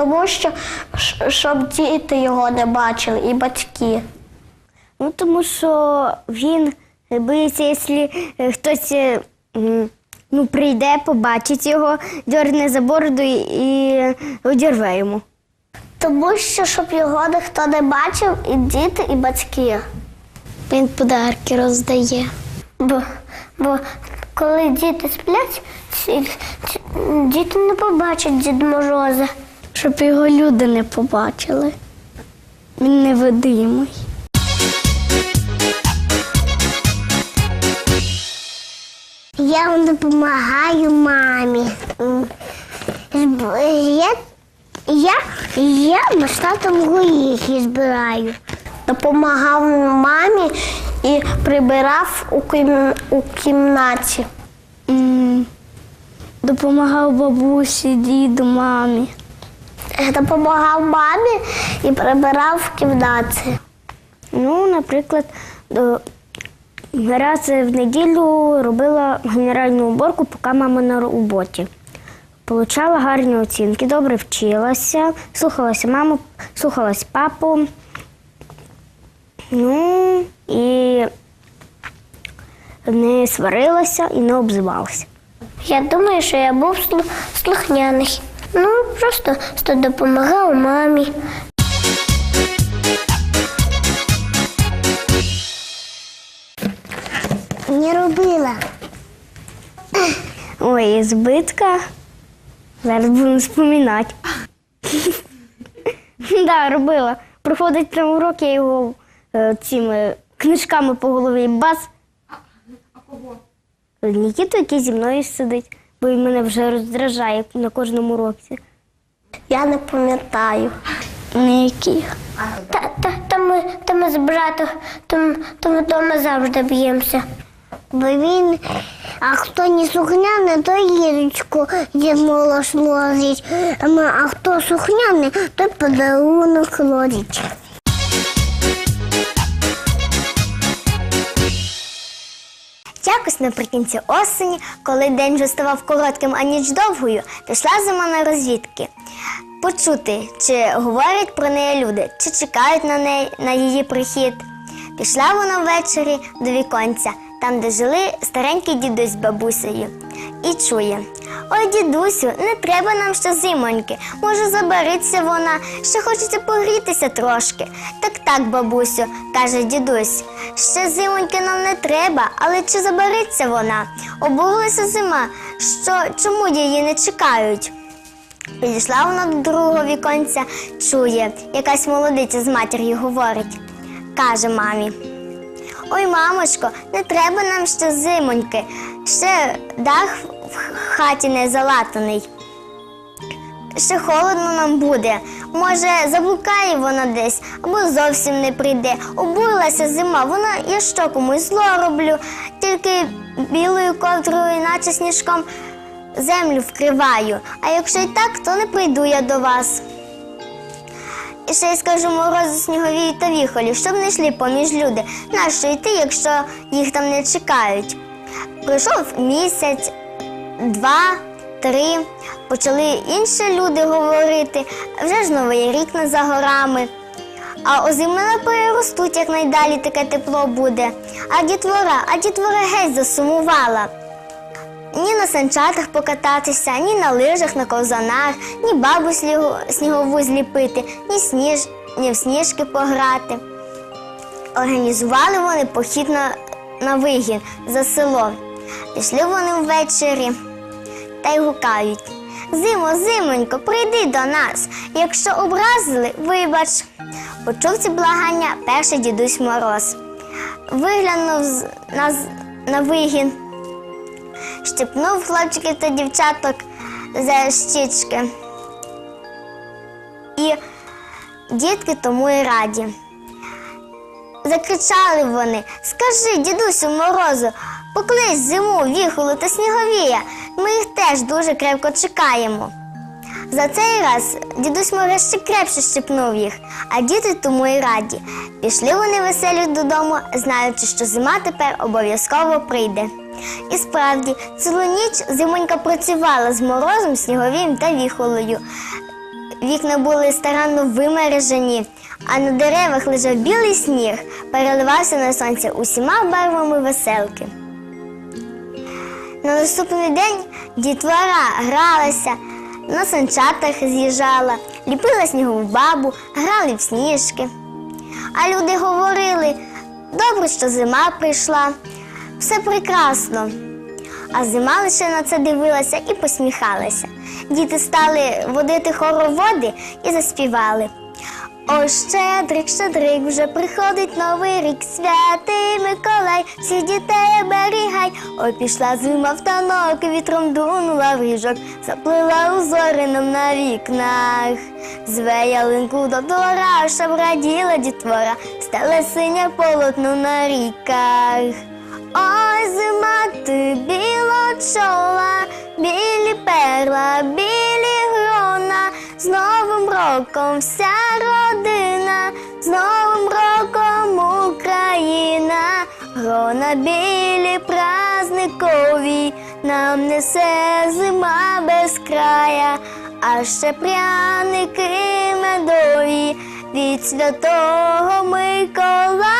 Тому що щоб діти його не бачили і батьки. Ну, тому що він боїться, якщо е, хтось е, ну, прийде, побачить його, дьорне за бороду і, одірве йому. Тому що щоб його ніхто не бачив, і діти, і батьки. Він подарки роздає. Бо, бо коли діти сплять, діти не побачать Дід Мороза. Щоб його люди не побачили. Він невидимий. Я допомагаю мамі. Я, я, я татом горіхи збираю. Допомагав мамі і прибирав у, кім, у кімнаті. Допомагав бабусі, діду, мамі. Допомагав мамі і прибирав в кімнаті. Ну, наприклад, раз в неділю робила генеральну уборку, поки мама на роботі. Получала гарні оцінки, добре вчилася, слухалася маму, слухалась папу. Ну і не сварилася і не обзивалася. Я думаю, що я був слухняний. Ну, просто що допомагав мамі. Не робила. Ой, збитка. Зараз будемо споминати. да, робила. Проходить на урок, я його е, цими книжками по голові бац. А кого? Нікіту, який зі мною сидить, бо він мене вже роздражає на кожному уроці. Я не пам'ятаю. Ніяких. Та, та, та, ми, та ми з братом, то, то ми вдома завжди б'ємося. Бо він, а хто не сухняний, то їжечку Дід Мороз ложить. А, хто сухняний, то подарунок ложить. Якось наприкінці осені, коли день вже ставав коротким, а ніч довгою, пішла зима на розвідки. Почути, чи говорять про неї люди, чи чекають на неї на її прихід. Пішла вона ввечері до віконця, там, де жили старенький дідусь з бабусею, і чує: Ой, дідусю, не треба нам ще зимоньки. Може, забариться вона, ще хочеться погрітися трошки. Так, так, бабусю, каже дідусь. Ще зимоньки нам не треба, але чи забариться вона? Обурилася зима, що чому її не чекають? Підійшла вона до другого віконця, чує, якась молодиця з матір'ю говорить. Каже мамі. Ой, мамочко, не треба нам ще зимоньки, ще дах хаті не залатаний. Ще холодно нам буде. Може, заблукає вона десь або зовсім не прийде. Обурилася зима, вона я що комусь зло роблю, тільки білою ковдрою, наче сніжком, землю вкриваю. А якщо й так, то не прийду я до вас. І ще й скажу морозу сніговій та віхолі, щоб не йшли поміж люди. Нащо йти, якщо їх там не чекають? Пройшов місяць, два, три. Почали інші люди говорити, вже ж новий рік не за горами. А озимина переростуть, як найдалі таке тепло буде. А дітвора, а дітвора геть засумувала. Ні на санчатах покататися, ні на лижах, на ковзанах, ні бабу снігову зліпити, ні, сніж, ні в сніжки пограти. Організували вони похід на, на вигін за село. Пішли вони ввечері та й гукають. Зимо, зимонько, прийди до нас. Якщо образили, вибач. Почув ці благання перший дідусь Мороз. Виглянув на, на вигін, щепнув хлопчиків та дівчаток за щічки. І дітки тому й раді. Закричали вони: Скажи, дідусю морозу, поклич зиму, віхолу та сніговія. Ми їх теж дуже крепко чекаємо. За цей раз дідусь Мороз ще крепше щепнув їх, а діти тому й раді. Пішли вони веселі додому, знаючи, що зима тепер обов'язково прийде. І справді, цілу ніч зимонька працювала з морозом, сніговім та віхолою. Вікна були старанно вимережені, а на деревах лежав білий сніг, переливався на сонці усіма барвами веселки. На наступний день дітвора гралася, на санчатах з'їжджала, ліпила снігову бабу, грали в сніжки. А люди говорили: добре, що зима прийшла, все прекрасно. А зима лише на це дивилася і посміхалася. Діти стали водити хороводи і заспівали. О, щедрик, щедрик, вже приходить новий рік, святий Миколай, всіх дітей оберігай. Ой, пішла зима в танок, вітром дунула в ріжок, заплила узорином на вікнах. Зве ялинку до двора, щоб раділа дітвора, стала синя полотно на ріках. Ой, зима, ти білочола, білі перла, білі роком вся родина, з Новим роком Україна, грона білі празникові, нам несе зима без края, а ще пряники медові від святого Миколая.